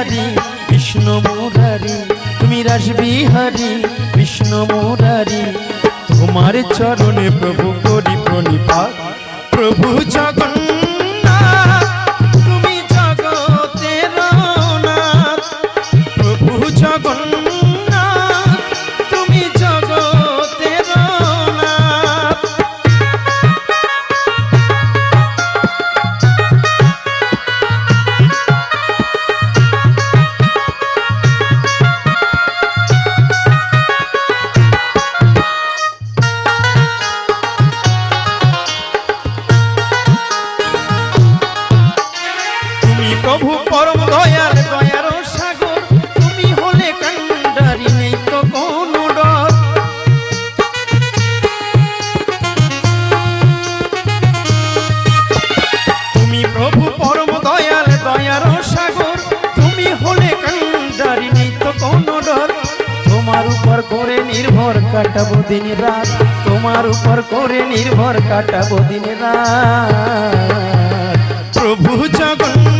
বিহারী, বিষ্ণু মুরারি, তুমি রাসবিহারী, বিষ্ণু মুরারি। তোমার চরণে প্রভু করি প্রণিপা, প্রভু জগন তুমি জগতের প্রভু জগন্নাথ কাটাবো দিন রাত তোমার উপর করে নির্ভর কাটাবো দিন রাত। প্রভু জগন্নাথ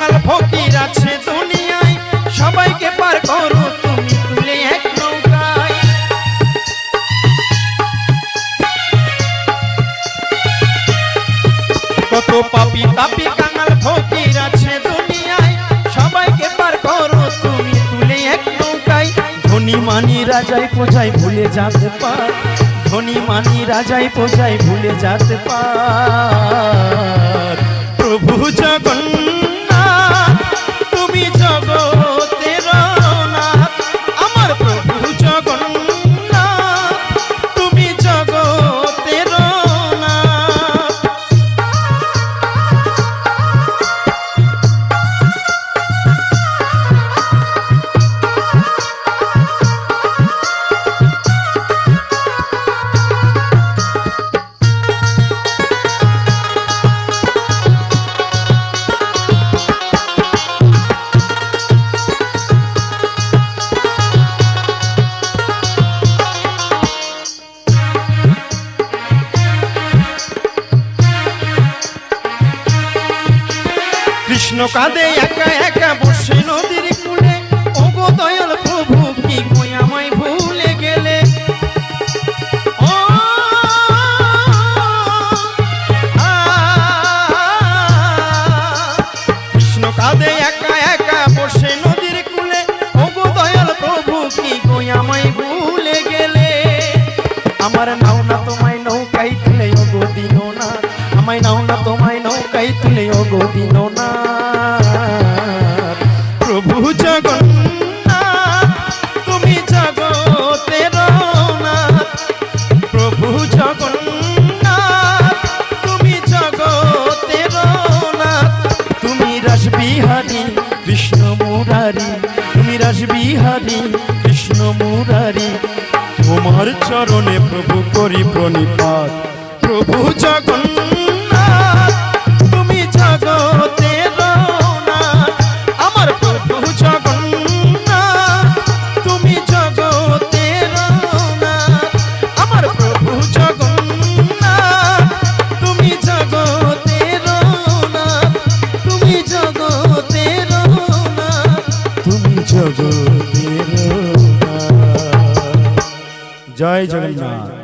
কাঙাল ফকির আছে দুনিয়ায়। সবাইকে পার করো তুমি তুলে এক নৌকায়। কত পাপি তাপি ফকির আছে দুনিয়ায়। সবাইকে পার করো তুমি তুলে এক নৌকায়। ধনী মানি রাজাই পোজাই ভুলে যেতে পার। ধনী মানি রাজাই পোজাই ভুলে যেতে পার। প্রভু জগন্নাথ কৃষ্ণ কাঁদে একা একা বসে নদীর কূলে। ওগো দয়াল প্রভু, কি কই আমায় ভুলে গেলে? কৃষ্ণ কাঁদে একা একা বসে নদীর কূলে। ওগো দয়াল প্রভু, কি কই আমায় ভুলে গেলে? আমার নাও না তোমায় নৌকাই তুলে, ওগো দিনো না। আমায় নাও না তোমায় নৌকাই তুলে, ওগো দিনো বিহারী কৃষ্ণ মুরারি তোমার চরণে প্রভু করি প্রণিপাত। প্রভু জগন্নাথ জয় জগন্নাথ